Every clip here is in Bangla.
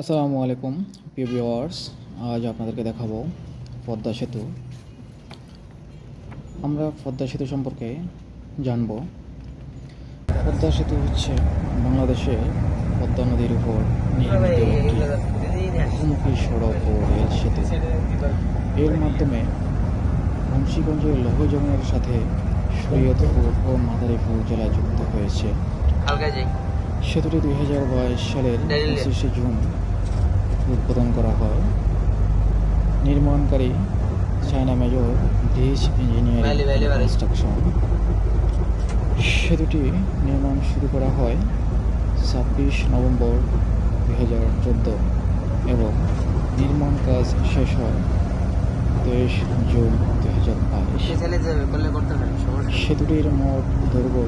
আসসালামু আলাইকুম, প্রিয় ভিউয়ার্স। আজ আপনাদেরকে দেখাবো পদ্মা সেতু। আমরা পদ্মা সেতু সম্পর্কে জানব। পদ্মা সেতু হচ্ছে বাংলাদেশে পদ্মা নদীর উপর নির্মিত একটি বহুমুখী সড়ক ও রেল সেতু। এর মাধ্যমে মুন্সিগঞ্জের লৌহ যমুনার সাথে শরীয়তপুর ও মাদারীপুর জেলা যুক্ত হয়েছে। সেতুটি দুই হাজার বাইশ সালের পঁচিশে জুন উদ্বোধন করা হয়। নির্মাণকারী চায়না মেজর ডিস ইঞ্জিনিয়ারিং। কনস্ট্রাকশন। সেতুটি নির্মাণ শুরু করা হয় ছাব্বিশ নভেম্বর দুই হাজার চোদ্দ এবং নির্মাণ কাজ শেষ হয় তেইশ জুন দুই হাজার বাইশ। সেতুটির মোট দৈর্ঘ্য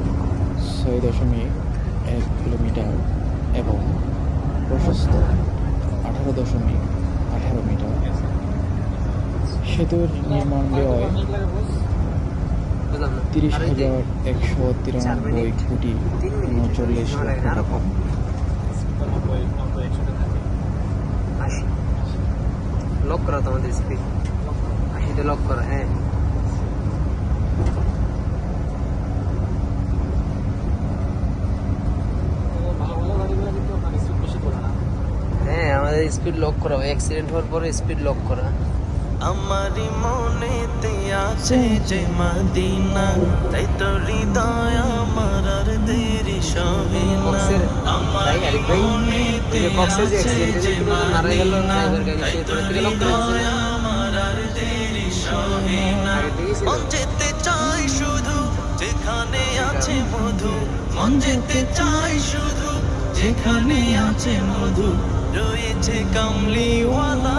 ছয় দশমিক এক কিলোমিটার। এবং প্রশস্ত আঠারো দশমিক আঠারো মিটার। সেতুর নির্মাণ ব্যয় তিরিশ হাজার একশো তিরানব্বই কোটি উনচল্লিশ লক্ষ টাকা। লক করা তোমাদের স্পিড আশিতে লক করা হ্যাঁ হ্যাঁ আমাদের স্পিড লক করা অ্যাক্সিডেন্ট হওয়ার পরে স্পিড লক করা আমারি মনেতে আছে যে মাদিনা তাই তো হৃদয় আমার আর দেরি সবে না। আমার মনেতে আছে যে মাদিনা তাই তো হৃদয় আমার আর দেরি সবে না। যেতে চাই শুধু যেখানে আছে মধু মন যেতে চাই শুধু। যেখানে আছে মধু রয়েছে কামলিওয়ালা।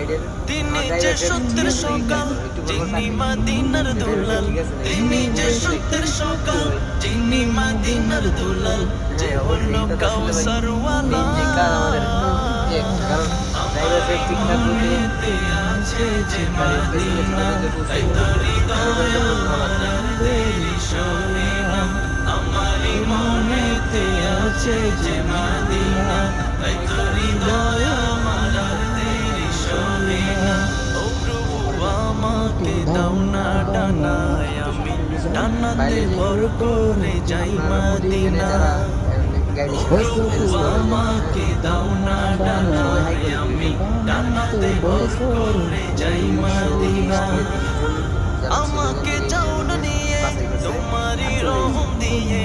গাইডের তিনি যে সত্যের সকাল যিনি মাদিনার দুলাল তিনি যে সত্যের সকাল যিনি মাদিনার দুলাল যে হল কাউসারওয়ালা আছে যে মাদিনা তাই তো হৃদয় দেরি সবে মনেতে আছে যে মাদিনা তাই তো হৃদয় আমাকে দাও না ডানায় আমি। ডানাতে ভর করে যাই মাদিনা আমাকে দাও না ডানায় আমি। ডানাতে ভর করে যাই মাদিনা আমাকে যাও না নিয়ে তোমারই রহম দিয়ে।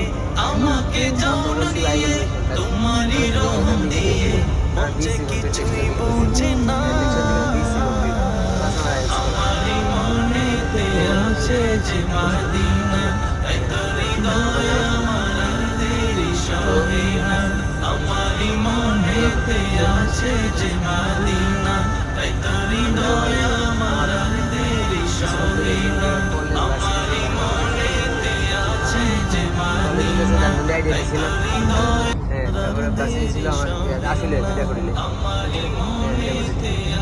আমাকে যাও না নিয়ে তোমারই রহম দিয়ে। মঞ্চে কিছুই বোঝে আছে যে মাদিনা, তাই তো হৃদয় আমার দেরি সবে না। আমারই মনেতে আছে যে মাদিনা, তাই তো হৃদয় আমার দেরি সবে না। আমারই মনেতে আছে যে মাদিনা, তাই তো হৃদয় হ্যাঁ তারপরে বাসে ছিল আমার আসলে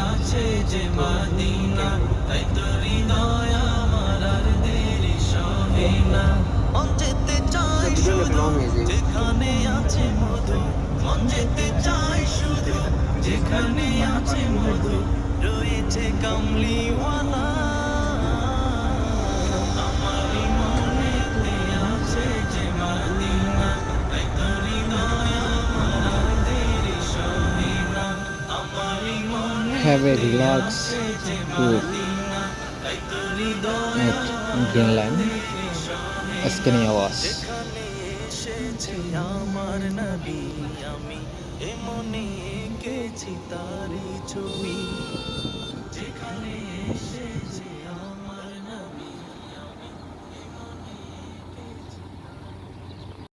আছে যে মাদিনা তাই তো হৃদয় সবে না মন যেতে চাই শুধু যেখানে আছে মধু। মন যেতে চাই শুধু যেখানে আছে মধু। রয়েছে কামলিওয়ালা। Have a relax যে tour at Greenland, যেখানে এসেছে আমার নবী আমি এমনি এঁকেছি তারি ছবি।